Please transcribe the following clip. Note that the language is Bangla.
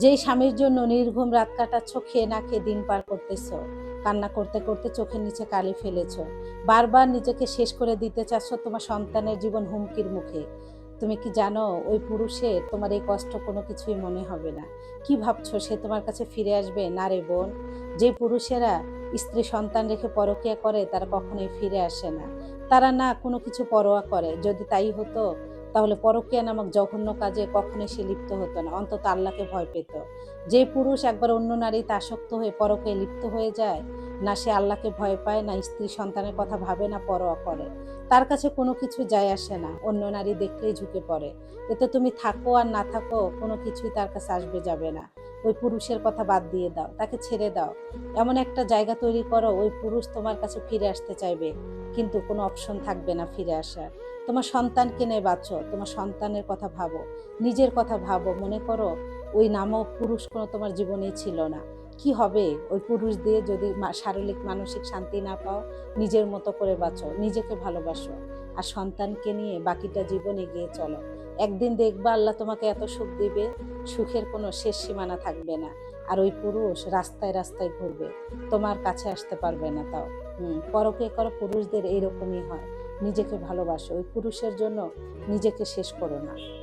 যেই স্বামীর জন্য নির্ঘুম রাত কাটাচ্ছ, খেয়ে না খেয়ে দিন পার করতেছ। কান্না করতে করতে চোখের নিচে কালি ফেলেছ। বারবার নিজেকে শেষ করে দিতে চাচ্ছ তোমার সন্তানের জীবন হুমকির মুখে। তুমি কি জানো, ওই পুরুষের তোমার এই কষ্ট কোনো কিছুই মনে হবে না। কি ভাবছ, সে তোমার কাছে ফিরে আসবে? না রে বোন, যে পুরুষেরা স্ত্রী সন্তান রেখে পরকিয়া করে, তারা কখনোই ফিরে আসে না। তারা না কোনো কিছু পরোয়া করে। যদি তাই হতো তাহলে পরকীয়া নামক জঘন্য কাজে কখনোই সে লিপ্ত হতো না। অন্তত আল্লাহকে ভয় পেত। যে পুরুষ একবার অন্য নারীতে আসক্ত হয়ে পরকে লিপ্ত হয়ে যায়, না সে আল্লাহকে ভয় পায়, না স্ত্রী সন্তানের কথা ভাবে, না পরোয়া করে। তার কাছে কোনো কিছু যায় আসে না। অন্য নারী দেখলেই ঝুঁকে পড়ে। এতে তুমি থাকো আর না থাকো, কোনো কিছুই তার কাছে আসবে যাবে না। ওই পুরুষের কথা বাদ দিয়ে দাও, তাকে ছেড়ে দাও। এমন একটা জায়গা তৈরি করো, ওই পুরুষ তোমার কাছে ফিরে আসতে চাইবে, কিন্তু কোনো অপশন থাকবে না ফিরে আসার। তোমার সন্তানকে নিয়ে বাঁচো, তোমার সন্তানের কথা ভাবো, নিজের কথা ভাবো, মনে করো ওই নামক পুরুষ কোনো তোমার জীবনেই ছিল না। কি হবে? ওই পুরুষ দিয়ে যদি শারীরিক, মানসিক শান্তি না পাও, নিজের মতো করে বাঁচো, নিজেকে ভালোবাসো আর সন্তানকে নিয়ে বাকিটা জীবন এগিয়ে চলো। একদিন দেখবা আল্লাহ তোমাকে এত সুখ দিবে, সুখের কোনো শেষ সীমানা থাকবে না আর ওই পুরুষ রাস্তায় রাস্তায় ঘুরবে, তোমার কাছে আসতে পারবে না তাও। হুম, পরকে করো পুরুষদের এইরকমই হয়। নিজেকে ভালোবাসো ওই পুরুষের জন্য নিজেকে শেষ করো না।